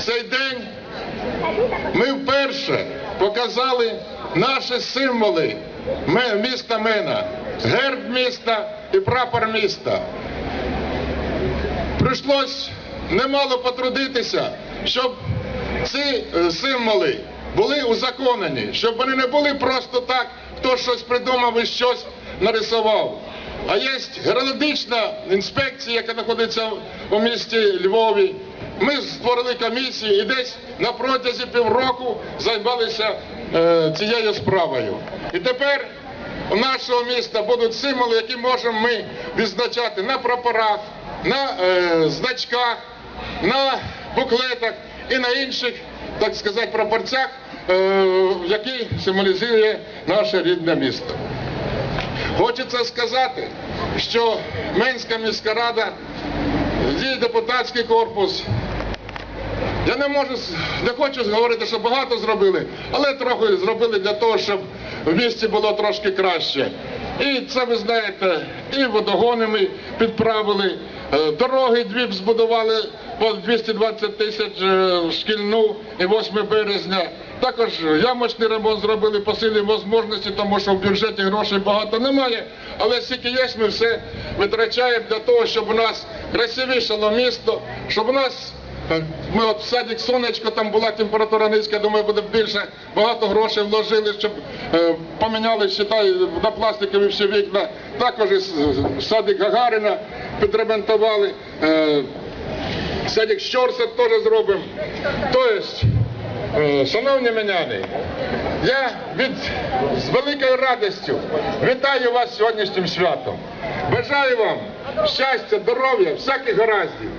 цей день ми вперше показали наші символи міста Мена, герб міста і прапор міста. Прийшлось немало потрудитися, щоб ці е, символи були узаконені, щоб вони не були просто так, хто щось придумав і щось нарисував. А є героїчна інспекція, яка знаходиться у місті Львові. Ми створили комісію і десь на протязі півроку займалися е, цією справою. І тепер у нашого міста будуть символи, які можемо ми відзначати на прапорах, на е, значках, на буклетах і на інших, так сказати, прапорцях, е, які символізує наше рідне місто. Хочеться сказати, що Менська міська рада, її депутатський корпус, я не можу, не хочу говорити, що багато зробили, але трохи зробили для того, щоб в місті було трошки краще. І це ви знаєте, і водогони ми підправили, е, дороги дві збудували по 220 тисяч е, шкільну і 8 березня. Також ямочний ремонт зробили по силі можливості, тому що в бюджеті грошей багато немає. Але скільки є, ми все витрачаємо для того, щоб у нас красивішало місто, щоб у нас ми от в садик сонечко, там була температура низька, думаю, буде більше. Багато грошей вложили, щоб е, поміняли, считай, на пластикові всі вікна. Також садик Гагарина підремонтували. Е, садик Щорса теж зробимо. Тобто, е, шановні меняни, я від з великою радістю вітаю вас сьогоднішнім святом. Бажаю вам щастя, здоров'я, всяких гараздів.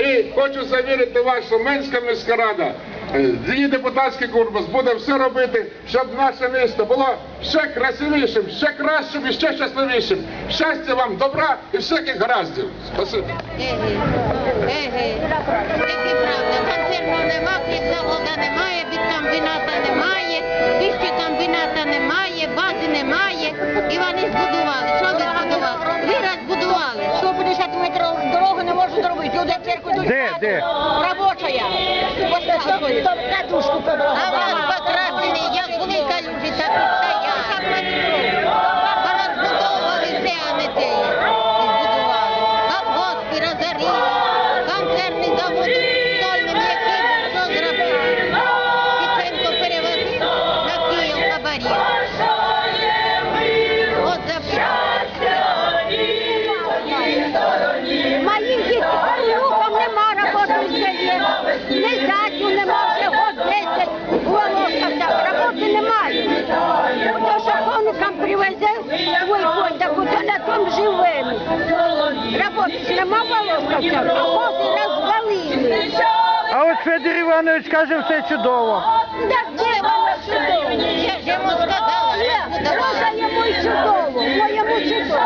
І хочу завірити вас, що Менська міська рада, е, її депутатський корпус буде все робити, щоб наше місто було ще красивішим, ще кращим і ще щасливішим. Щастя вам, добра і всяких гараздів. Спасибо. Хлібзавода немає, немає, піщекомбіната немає, бази немає. Де, Рабочая. Катушку А Нема волоскавця, а кози розвалили. А от Федір Іванович каже, все чудово. Так де воно чудово? Я ж йому сказала, Може йому і чудово, моєму чудово.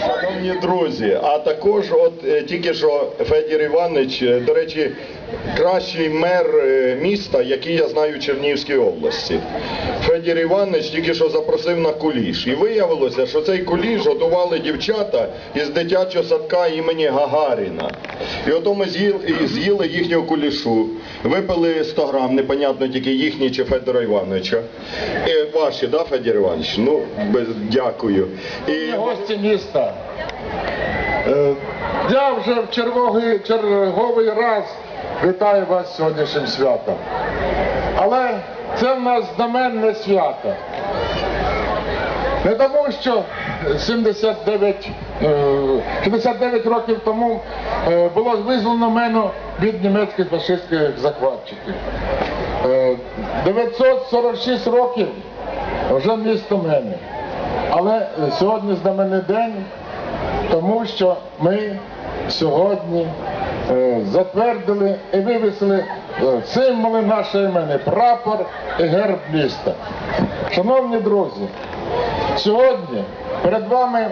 Шановні друзі, а також от е, тільки що Федір Іванович, е, до речі, кращий мер е, міста, який я знаю в Чернігівській області. Федір Іванович тільки що запросив на куліш. І виявилося, що цей куліш готували дівчата із дитячого садка імені Гагаріна. І ото ми з'їли, з'їли їхнього кулішу, випили 100 грам, непонятно тільки їхні чи Федора Івановича. Е, ваші, да, Федір Іванович? Ну, без, дякую. І гості міста. Е, Я вже в черговий, черговий раз вітаю вас сьогоднішнім святом. Але це в нас знаменне свято. Не тому, що 79, е, 69 років тому е, було визволено мене від німецьких фашистських захватчиків. Е, 946 років вже місто мене. Але е, сьогодні знаменний день, тому що ми сьогодні е, затвердили і вивісили е, символи нашої імені, прапор і герб міста. Шановні друзі, сьогодні перед вами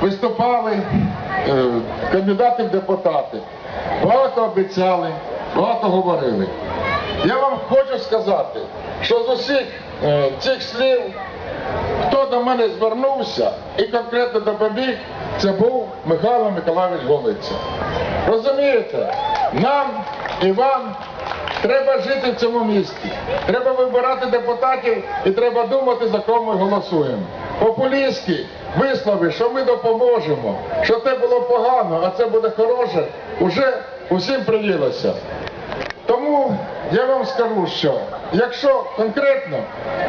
виступали е, кандидати в депутати. Багато обіцяли, багато говорили. Я вам хочу сказати, що з усіх е, цих слів, хто до мене звернувся і конкретно допоміг, це був Михайло Миколаївич Голиця. Розумієте, нам і вам треба жити в цьому місті. Треба вибирати депутатів і треба думати, за кого ми голосуємо. Популістські вислови, що ми допоможемо, що це було погано, а це буде хороше, уже усім привілося. Тому я вам скажу, що якщо конкретно,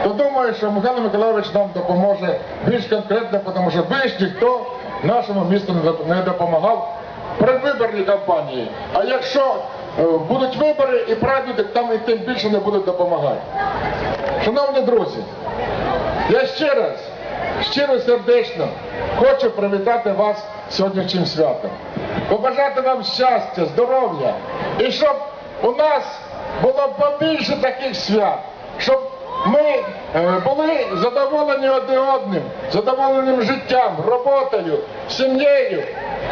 то думаю, що Михайло Миколайович нам допоможе більш конкретно, тому що більш ніхто нашому місту не допомагав предвиборній кампанії. А якщо е, будуть вибори і пройдуть, там і тим більше не будуть допомагати. Шановні друзі, я ще раз, щиро сердечно хочу привітати вас сьогоднішнім святом. Побажати вам щастя, здоров'я і щоб у нас було б побільше таких свят, щоб ми е, були задоволені одне одним, задоволеним життям, роботою, сім'єю,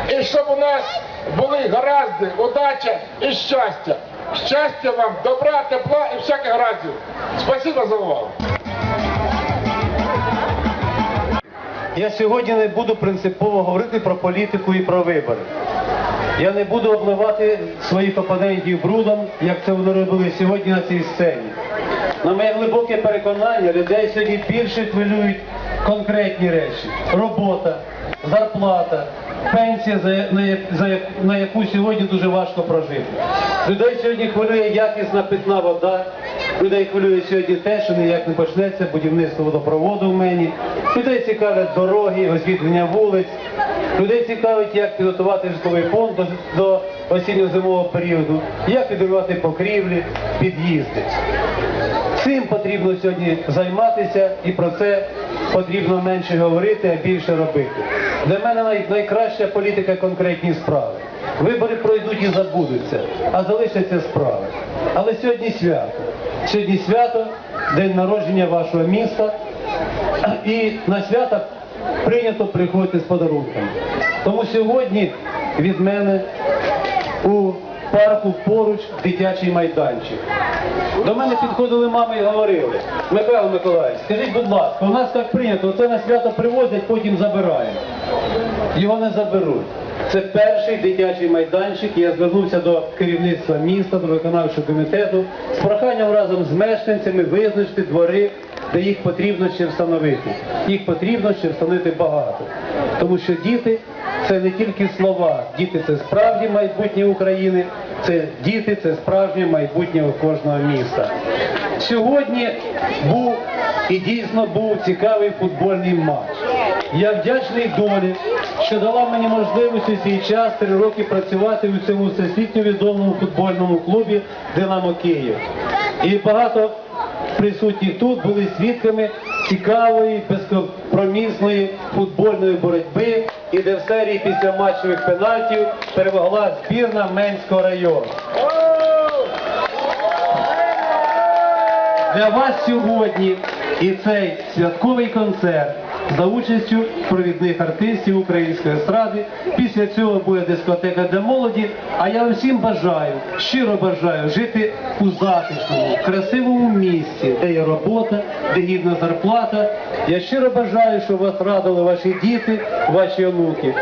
і щоб у нас були гаразди, удача і щастя. Щастя вам, добра, тепла і всяких гараздів. Спасибо за увагу. Я сьогодні не буду принципово говорити про політику і про вибори. Я не буду обливати своїх опонентів брудом, як це вони робили сьогодні на цій сцені. На моє глибоке переконання, людей сьогодні більше хвилюють конкретні речі. Робота, зарплата, пенсія, на, яку сьогодні дуже важко прожити. Людей сьогодні хвилює якісна питна вода, людей хвилює сьогодні те, що ніяк не почнеться будівництво водопроводу в мені. Людей цікавлять дороги, освітлення вулиць. Людей цікавить, як підготувати житловий фонд до, осінньо-зимового періоду, як підривати покрівлі, під'їзди. Цим потрібно сьогодні займатися і про це потрібно менше говорити, а більше робити. Для мене най- найкраща політика конкретні справи. Вибори пройдуть і забудуться, а залишаться справи. Але сьогодні свято. Сьогодні свято, день народження вашого міста. І на свята прийнято приходити з подарунками. Тому сьогодні від мене у парку поруч дитячий майданчик. До мене підходили мами і говорили, Михайло Миколаївич, скажіть, будь ласка, у нас так прийнято, оце на свято привозять, потім забирають. Його не заберуть. Це перший дитячий майданчик. Я звернувся до керівництва міста, до виконавчого комітету з проханням разом з мешканцями визначити двори, де їх потрібно ще встановити. Їх потрібно ще встановити багато. Тому що діти це не тільки слова, діти це справді майбутнє України, це діти, це справжнє майбутнє кожного міста. Сьогодні був і дійсно був цікавий футбольний матч. Я вдячний долі, що дала мені можливість у цей час три роки працювати у цьому всесвітньо відомому футбольному клубі Динамо Київ. І багато присутніх тут були свідками цікавої, безкомпромісної футбольної боротьби, і де в серії після матчових пенальтів перемогла збірна Менського району. Для вас сьогодні і цей святковий концерт за участю провідних артистів української естради. Після цього буде дискотека для молоді. А я всім бажаю, щиро бажаю жити у затишному, красивому місці, де є робота, де гідна зарплата. Я щиро бажаю, щоб вас радили ваші діти, ваші онуки.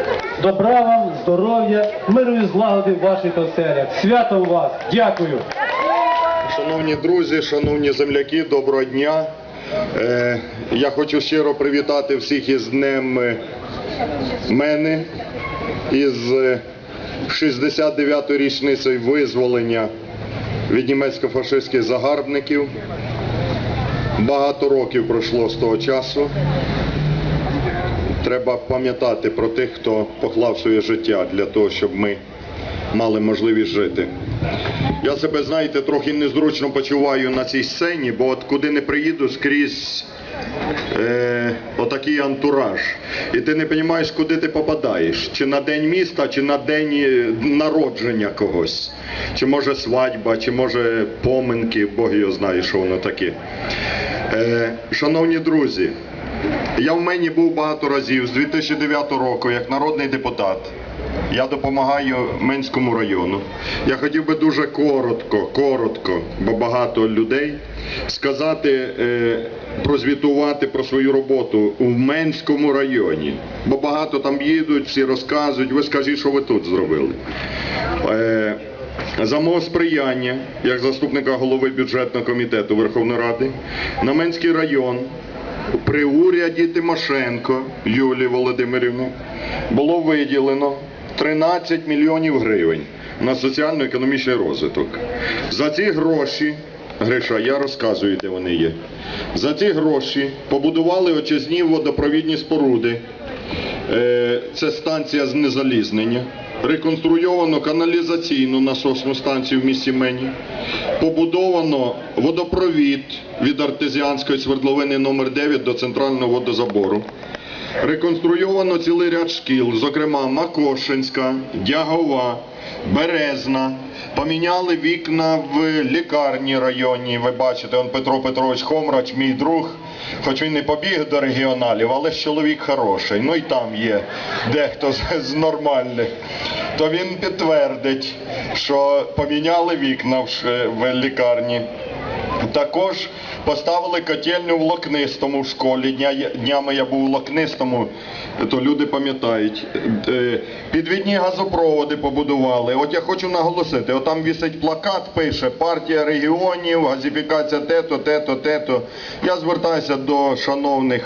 Добра вам, здоров'я, миру і злагоди в ваших оселях. Святом вас! Дякую! Шановні друзі, шановні земляки, доброго дня. Е, я хочу щиро привітати всіх із Днем е, мене, із е, 69-ю річницею визволення від німецько-фашистських загарбників. Багато років пройшло з того часу. Треба пам'ятати про тих, хто поклав своє життя для того, щоб ми мали можливість жити. Я себе, знаєте, трохи незручно почуваю на цій сцені, бо от куди не приїду, скрізь е, отакий антураж. І ти не розумієш, куди ти попадаєш. Чи на день міста, чи на день е, народження когось. Чи може свадьба, чи може поминки, Бог його знає, що воно таке. Е, шановні друзі, я в мені був багато разів з 2009 року як народний депутат. Я допомагаю Менському району. Я хотів би дуже коротко, коротко, бо багато людей сказати, е, прозвітувати про свою роботу у Менському районі. Бо багато там їдуть, всі розказують. Ви скажіть, що ви тут зробили. Е, за мого сприяння, як заступника голови бюджетного комітету Верховної Ради, на Менський район при уряді Тимошенко Юлії Володимирівни було виділено 13 мільйонів гривень на соціально-економічний розвиток. За ці гроші, Гриша, я розказую, де вони є. За ці гроші побудували очисні водопровідні споруди. Е, Це станція знезалізнення. Реконструйовано каналізаційну насосну станцію в місті Мені. Побудовано водопровід від артезіанської свердловини номер 9 до центрального водозабору. Реконструйовано цілий ряд шкіл, зокрема Макошинська, Дягова, Березна. Поміняли вікна в лікарні районній. Ви бачите, он Петро Петрович Хомрач, мій друг. Хоч він не побіг до регіоналів, але ж чоловік хороший. Ну і там є дехто з, нормальних. То він підтвердить, що поміняли вікна в лікарні. Також поставили котельню в Локнистому в школі. Дня, днями я був у Локнистому, то люди пам'ятають. Е, Підвідні газопроводи побудували. От я хочу наголосити, от там вісить плакат, пише партія регіонів, газифікація те-то, те-то, те-то. Я звертаюся до шановних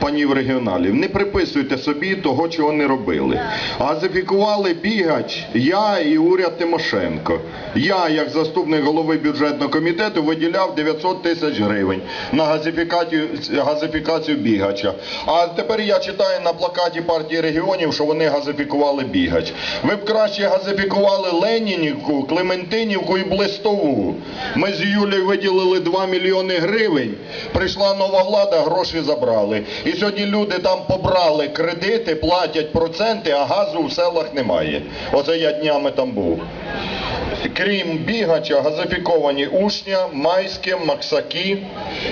панів регіоналів. Не приписуйте собі того, чого не робили. Газифікували бігач я і уряд Тимошенко. Я, як заступник голови бюджетного комітету, виділяв 900 тисяч гривень на газифікацію, газифікацію бігача. А тепер я читаю на плакаті партії регіонів, що вони газифікували бігач. Ви б краще газифікували Ленінівку, Клементинівку і Блистову. Ми з Юлією виділили 2 мільйони гривень. Прийшла нова влада, гроші забрали. І сьогодні люди там побрали кредити, платять проценти, а газу в селах немає. Оце я днями там був. Крім бігача, газифіковані Ушня, Майське, Максаки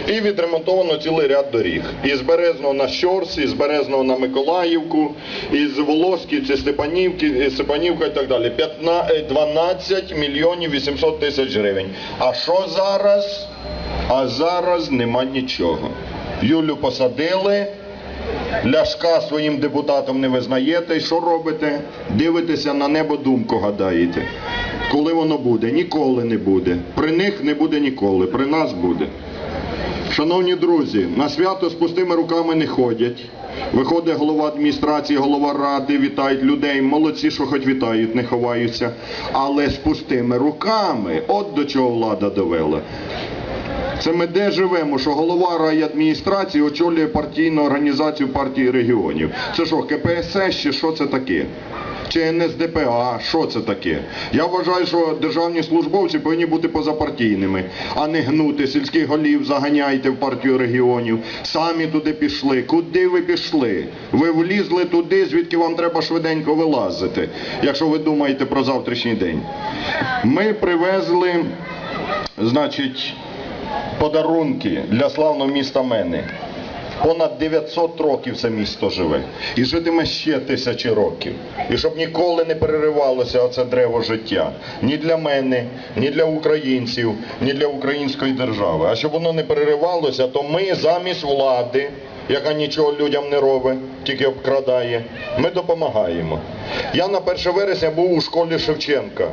і відремонтовано цілий ряд доріг. Із Березного на Щорс, із Березного на Миколаївку, із Волосківці, Степанівки, е, Степанівка і так далі. 15, е, 12 мільйонів 800 тисяч гривень. А що зараз? А зараз нема нічого. Юлю посадили, Ляшка своїм депутатом не визнаєте, що робите? Дивитеся на небо, думку гадаєте. Коли воно буде? Ніколи не буде. При них не буде ніколи, при нас буде. Шановні друзі, на свято з пустими руками не ходять. Виходить голова адміністрації, голова ради, вітають людей. Молодці, що хоч вітають, не ховаються. Але з пустими руками, от до чого влада довела. Це ми де живемо, що голова райадміністрації очолює партійну організацію партії регіонів. Це що, КПСС чи що це таке? Чи НСДПА, що це таке? Я вважаю, що державні службовці повинні бути позапартійними, а не гнути сільських голів, заганяйте в партію регіонів. Самі туди пішли. Куди ви пішли? Ви влізли туди, звідки вам треба швиденько вилазити, якщо ви думаєте про завтрашній день. Ми привезли, значить, подарунки для славного міста Мени. Понад 900 років це місто живе. І житиме ще тисячі років. І щоб ніколи не переривалося оце древо життя. Ні для мене, ні для українців, ні для української держави. А щоб воно не переривалося, то ми замість влади, яка нічого людям не робить, тільки обкрадає, ми допомагаємо. Я на 1 вересня був у школі Шевченка.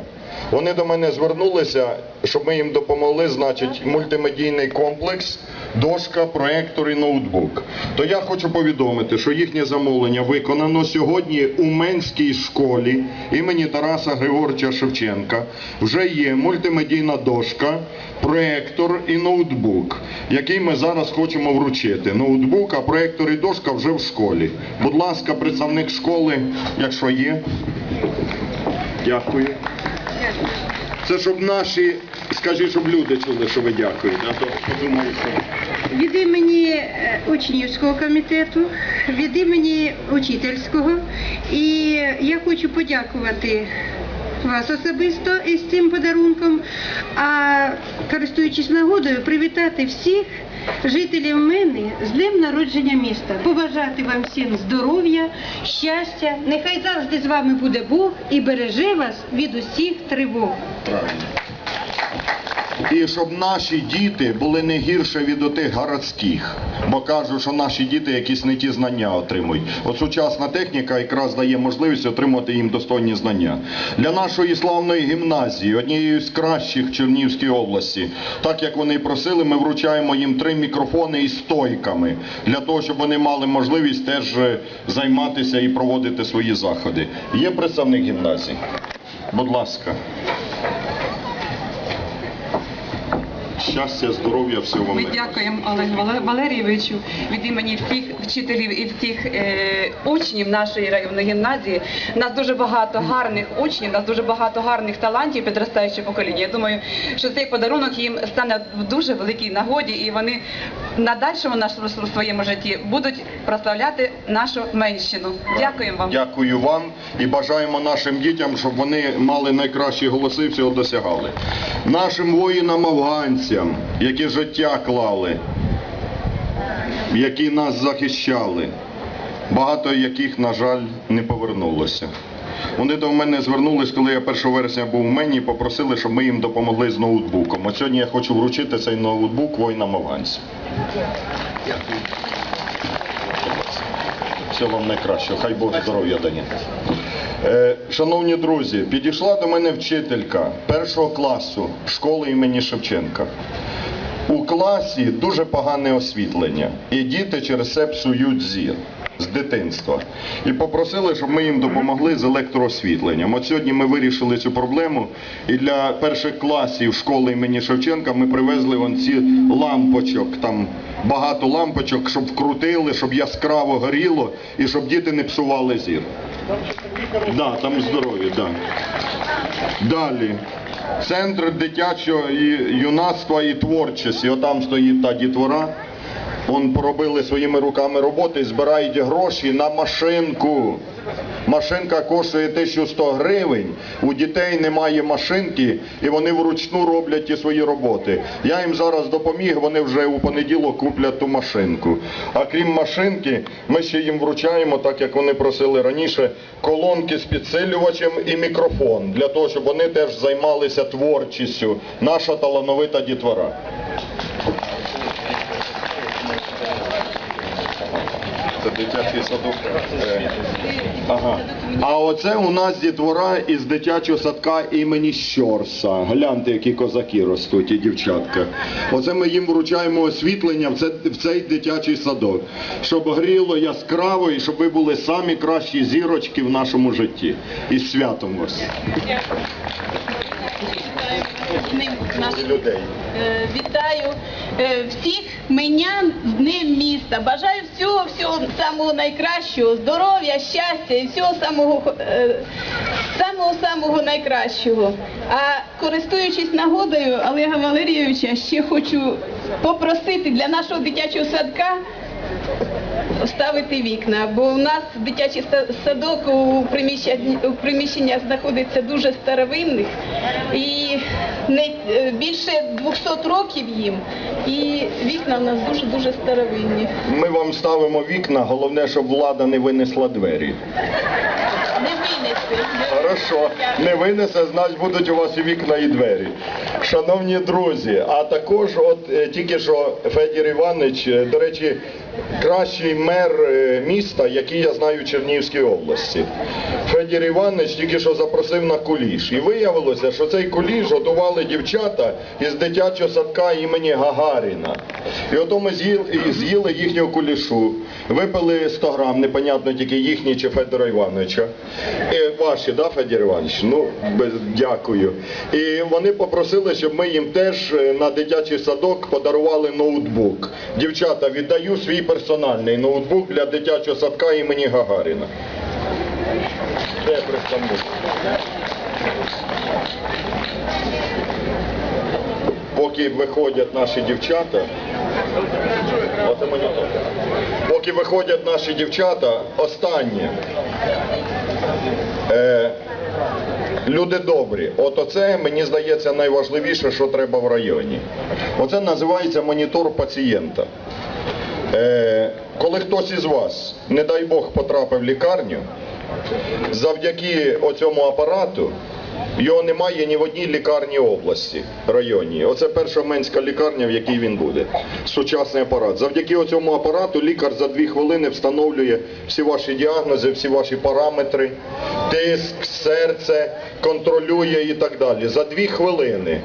Вони до мене звернулися, щоб ми їм допомогли, значить, мультимедійний комплекс, дошка, проектор і ноутбук. То я хочу повідомити, що їхнє замовлення виконано сьогодні у Менській школі імені Тараса Григорча Шевченка. Вже є мультимедійна дошка, проектор і ноутбук, який ми зараз хочемо вручити. Ноутбук, а проектор і дошка вже в школі. Будь ласка, представник школи, якщо є. Дякую. Це щоб наші, скажіть, щоб люди чули, що ви дякуєте. А то подумають, що... Від імені е, учнівського комітету, від імені учительського. І я хочу подякувати вас особисто із цим подарунком, а користуючись нагодою, привітати всіх жителів мене з днем народження міста, побажати вам всім здоров'я, щастя. Нехай завжди з вами буде Бог і береже вас від усіх тривог. І щоб наші діти були не гірше від отих городських, бо кажуть, що наші діти якісь не ті знання отримують. От сучасна техніка якраз дає можливість отримати їм достойні знання. Для нашої славної гімназії, однієї з кращих в Чернігівській області, так як вони просили, ми вручаємо їм три мікрофони із стойками, для того, щоб вони мали можливість теж е, займатися і проводити свої заходи. Є представник гімназії? Будь ласка. Щастя, здоров'я, всього вам Ми дякуємо Олегу Валерійовичу від імені всіх вчителів і всіх е, учнів нашої районної гімназії. У нас дуже багато гарних учнів, у нас дуже багато гарних талантів підростаючого покоління. Я думаю, що цей подарунок їм стане в дуже великій нагоді, і вони на дальшому нашому своєму житті будуть прославляти нашу менщину. Дякуємо вам. Дякую вам і бажаємо нашим дітям, щоб вони мали найкращі голоси і всього досягали. Нашим воїнам-афганцям, які життя клали, які нас захищали, багато яких, на жаль, не повернулося. Вони до мене звернулись, коли я 1 вересня був у мені, і попросили, щоб ми їм допомогли з ноутбуком. От сьогодні я хочу вручити цей ноутбук воїнам афганцям. Всього вам найкращого, хай Бог здоров'я дає. Е, шановні друзі, підійшла до мене вчителька першого класу школи імені Шевченка. У класі дуже погане освітлення, і діти через це псують зір з дитинства. І попросили, щоб ми їм допомогли з електроосвітленням. От сьогодні ми вирішили цю проблему. І для перших класів школи імені Шевченка ми привезли вон ці лампочок, там багато лампочок, щоб вкрутили, щоб яскраво горіло і щоб діти не псували зір. Да, там здорові, да. Далі. Центр дитячого і юнацтва і творчості. Отам стоїть та дітвора. Он поробили своїми руками роботи і збирають гроші на машинку. Машинка коштує 1100 гривень, у дітей немає машинки, і вони вручну роблять ті свої роботи. Я їм зараз допоміг, вони вже у понеділок куплять ту машинку. А крім машинки, ми ще їм вручаємо, так як вони просили раніше, колонки з підсилювачем і мікрофон, для того, щоб вони теж займалися творчістю. Наша талановита дітвора. Це дитячий садок. Е, Ага. А оце у нас дітвора із дитячого садка імені Щорса. Гляньте, які козаки ростуть і дівчатка. Оце ми їм вручаємо освітлення в, це, в цей дитячий садок, щоб гріло яскраво і щоб ви були самі кращі зірочки в нашому житті. І святом вас. Людей. Е, Вітаю е, всіх менян з Днем міста. Бажаю всього, всього самого найкращого, здоров'я, щастя і всього самого, е, самого, самого найкращого. А користуючись нагодою Олега Валерійовича, ще хочу попросити для нашого дитячого садка ставити вікна, бо у нас дитячий садок у приміщеннях знаходиться дуже старовинних і не е, більше 200 років їм. І вікна у нас дуже дуже старовинні. Ми вам ставимо вікна, головне, щоб влада не винесла двері. Не винести. Хорошо, не винесе, значить будуть у вас і вікна, і двері. Шановні друзі, а також от е, тільки що Федір Іванович, е, до речі, кращий мер е, міста, який я знаю в Чернігівській області. Федір Іванович тільки що запросив на куліш. І виявилося, що цей куліш готували дівчата із дитячого садка імені Гагаріна. І ото ми з'їли, їхнього кулішу, випили 100 грам, непонятно тільки їхні чи Федора Івановича. Е, ваші, да, Федір Іванович? Ну, без, дякую. І вони попросили, щоб ми їм теж е, на дитячий садок подарували ноутбук. Дівчата, віддаю свій персональний ноутбук для дитячого садка імені Гагаріна. Де представник? Поки виходять наші дівчата, Поки виходять наші дівчата, останнє. Е, люди добрі. От оце, мені здається, найважливіше, що треба в районі. Оце називається монітор пацієнта. Е, коли хтось із вас, не дай Бог, потрапив в лікарню, завдяки оцьому апарату Його немає ні в одній лікарні області, районі. Оце перша менська лікарня, в якій він буде. Сучасний апарат. Завдяки цьому апарату лікар за дві хвилини встановлює всі ваші діагнози, всі ваші параметри, тиск, серце, контролює і так далі. За дві хвилини.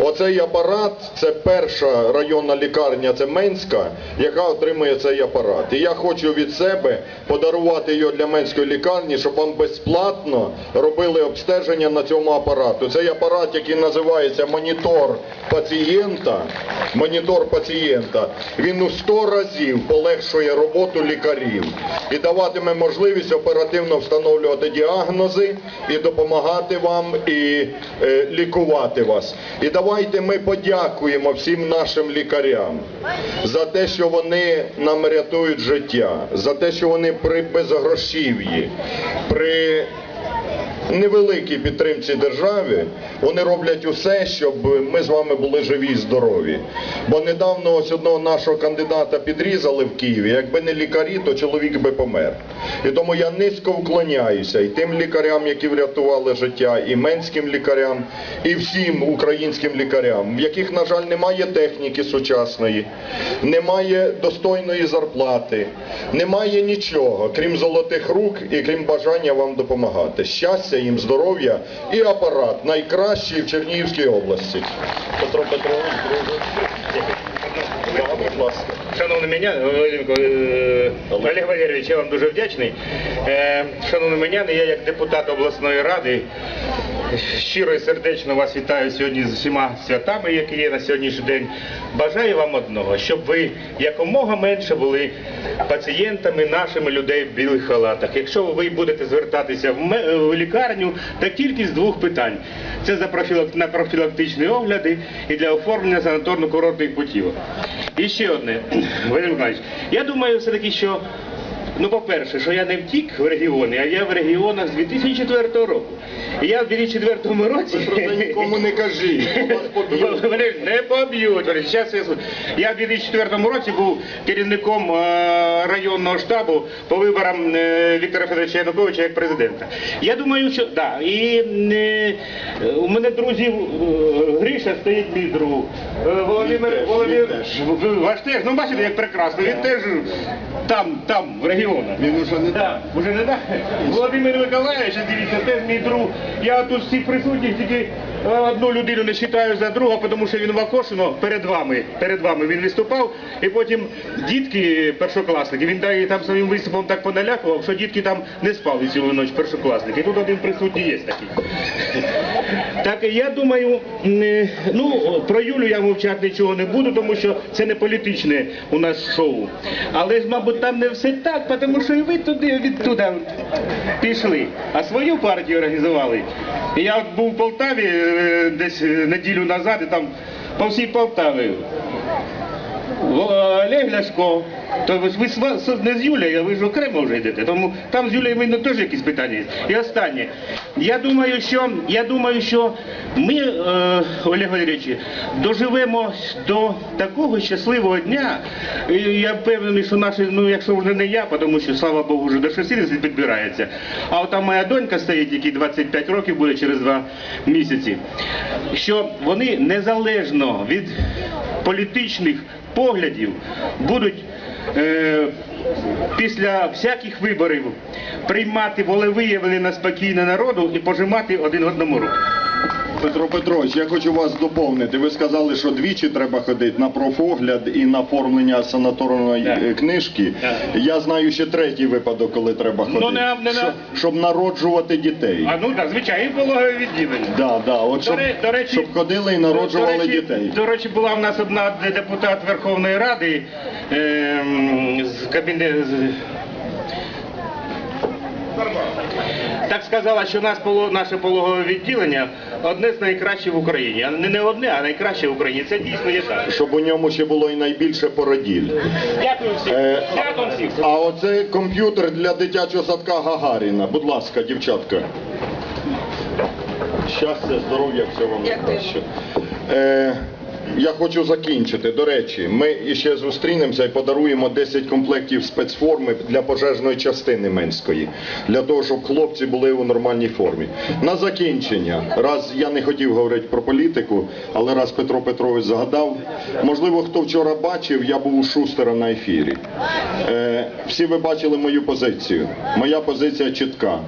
Оцей апарат це перша районна лікарня, це Менська, яка отримує цей апарат. І я хочу від себе подарувати його для Менської лікарні, щоб вам безплатно робили обстеження на цьому апарату. Цей апарат, який називається монітор пацієнта, монітор пацієнта, він у 100 разів полегшує роботу лікарів і даватиме можливість оперативно встановлювати діагнози і допомагати вам і е, лікувати вас. І давайте ми подякуємо всім нашим лікарям за те, що вони нам рятують життя, за те, що вони при безгрошів'ї, при невеликій підтримці держави, вони роблять усе, щоб ми з вами були живі і здорові. Бо недавно ось одного нашого кандидата підрізали в Києві. Якби не лікарі, то чоловік би помер. І тому я низько вклоняюся і тим лікарям, які врятували життя, і менським лікарям, і всім українським лікарям, в яких, на жаль, немає техніки сучасної, немає достойної зарплати, немає нічого, крім золотих рук і крім бажання вам допомагати. Щастя їм, здоров'я і апарат найкращий в Чернігівській області. Петро Петрович, друже. Шановний мене, е, Олег Валерійович, я вам дуже вдячний. Е, Шановний мене, я як депутат обласної ради щиро і сердечно вас вітаю сьогодні з усіма святами, які є на сьогоднішній день. Бажаю вам одного, щоб ви якомога менше були пацієнтами нашими людей в білих халатах. Якщо ви будете звертатися в, в лікарню, то тільки з двох питань. Це за профілак... на профілактичні огляди і для оформлення санаторно-курортних путівок. І ще одне, Валерій Миколаївич, я думаю все-таки, що Ну, по-перше, що я не втік в регіони, а я в регіонах з 2004 року. І я в 2004 році... Про це нікому не кажіть. Вони не поб'ють. Я... в 2004 році був керівником е, районного штабу по виборам е, Віктора Федоровича Януковича як президента. Я думаю, що да, і е, у мене друзів Гриша стоїть мій друг. Володимир, Володимир, ви- ваш теж, ну бачите, як прекрасно, він теж там, там, в регіонах. Він уже не Да, уже не так. Володимир Миколаївич, дивіться, теж мій друг. Я тут всіх присутніх тільки е, одну людину не вважаю за друга, тому що він в Акошино перед вами, перед вами він виступав, і потім дітки першокласники, він да, і там своїм виступом так поналякував, що дітки там не спали цілу ніч першокласники. Тут один присутній є такий. Так я думаю, ну про Юлю я мовчати нічого не буду, тому що це не політичне у нас шоу. Але ж, мабуть, там не все так, тому що і ви туди відтуда пішли, а свою партію організували. Я був в Полтаві е, десь е, неділю назад, і там по всій Полтаві. Олег Ляшко, то ви не з Юлією, а ви ж окремо вже йдете. Тому там з Юлією видно теж якісь питання є. І останнє. Я думаю, що я думаю, що ми, е, Олег Валерійович, доживемо до такого щасливого дня. І я впевнений, що наші, ну якщо вже не я, тому що слава Богу, вже до 60 підбирається. А от там моя донька стоїть, якій 25 років буде через два місяці. Що вони незалежно від політичних поглядів будуть е, після всяких виборів приймати волевиявлення спокійне народу і пожимати один одному руку. Петро Петрович, я хочу вас доповнити. Ви сказали, що двічі треба ходити на профогляд і на оформлення санаторної Так. е, книжки. Так. Я знаю ще третій випадок, коли треба ходити. Ну, не- не- Щоб- щоб народжувати дітей. А ну так, звичайно, і пологове відділення. Да, да, от щоб, До ре- до речі- щоб ходили і народжували до речі, дітей. До речі, була в нас одна депутат Верховної Ради ем, з кабінету. Так сказала, що нас наше пологове відділення одне з найкращих в Україні. Не, не одне, а найкраще в Україні. Це дійсно є так. Щоб у ньому ще було і найбільше породіль. Дякую всім. Е, Дякую всім. А оце комп'ютер для дитячого садка Гагаріна. Будь ласка, дівчатка. Щастя, здоров'я, всього вам найкраще. Е, я хочу закінчити. До речі, ми ще зустрінемося і подаруємо 10 комплектів спецформи для пожежної частини Менської, для того, щоб хлопці були у нормальній формі. На закінчення, раз я не хотів говорити про політику, але раз Петро Петрович згадав, можливо, хто вчора бачив, я був у Шустера на ефірі. Е, всі ви бачили мою позицію. Моя позиція чітка.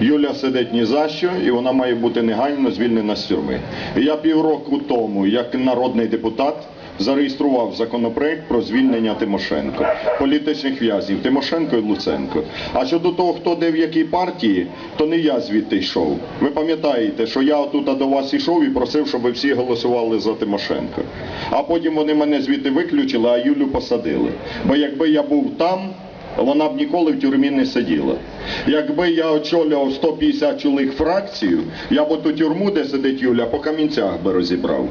Юля сидить ні за що, і вона має бути негайно звільнена з тюрми. Я півроку тому, як народний депутат, зареєстрував законопроект про звільнення Тимошенко, політичних в'язнів Тимошенко і Луценко. А щодо того, хто де в якій партії, то не я звідти йшов. Ви пам'ятаєте, що я отут до вас йшов і просив, щоб ви всі голосували за Тимошенко. А потім вони мене звідти виключили, а Юлю посадили. Бо якби я був там, вона б ніколи в тюрмі не сиділа. Якби я очолював 150 чоловік фракцію, я б ту тюрму, де сидить Юля, по камінцях би розібрав.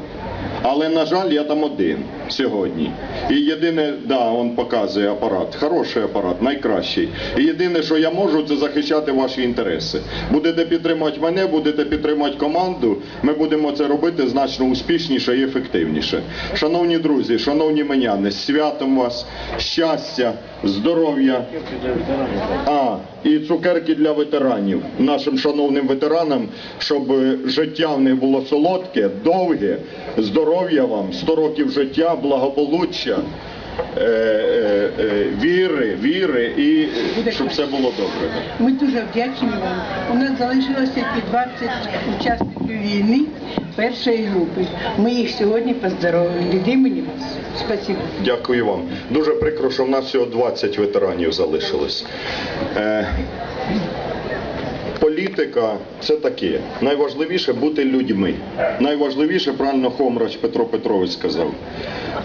Але, на жаль, я там один сьогодні. І єдине, да, он показує апарат, хороший апарат, найкращий. І єдине, що я можу, це захищати ваші інтереси. Будете підтримувати мене, будете підтримувати команду, ми будемо це робити значно успішніше і ефективніше. Шановні друзі, шановні меняни, з святом вас, щастя, здоров'я. А, і цукерки для ветеранів, нашим шановним ветеранам, щоб життя в них було солодке, довге, здоров'я вам, 100 років життя, благополуччя, е, е, е, віри, віри і щоб все було добре. Ми дуже вдячні вам. У нас залишилося тільки 20 учасників війни першої групи. Ми їх сьогодні поздоровили. Від імені вас. Спасибо. Дякую вам. Дуже прикро, що в нас всього 20 ветеранів залишилось. Е, політика це таке. Найважливіше бути людьми. Найважливіше, правильно Хомрач Петро Петрович сказав,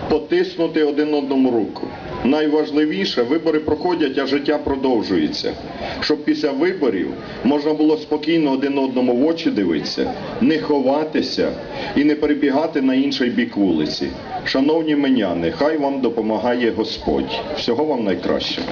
потиснути один одному руку. Найважливіше, вибори проходять, а життя продовжується. Щоб після виборів можна було спокійно один одному в очі дивитися, не ховатися і не перебігати на інший бік вулиці. Шановні меняни, хай вам допомагає Господь. Всього вам найкращого.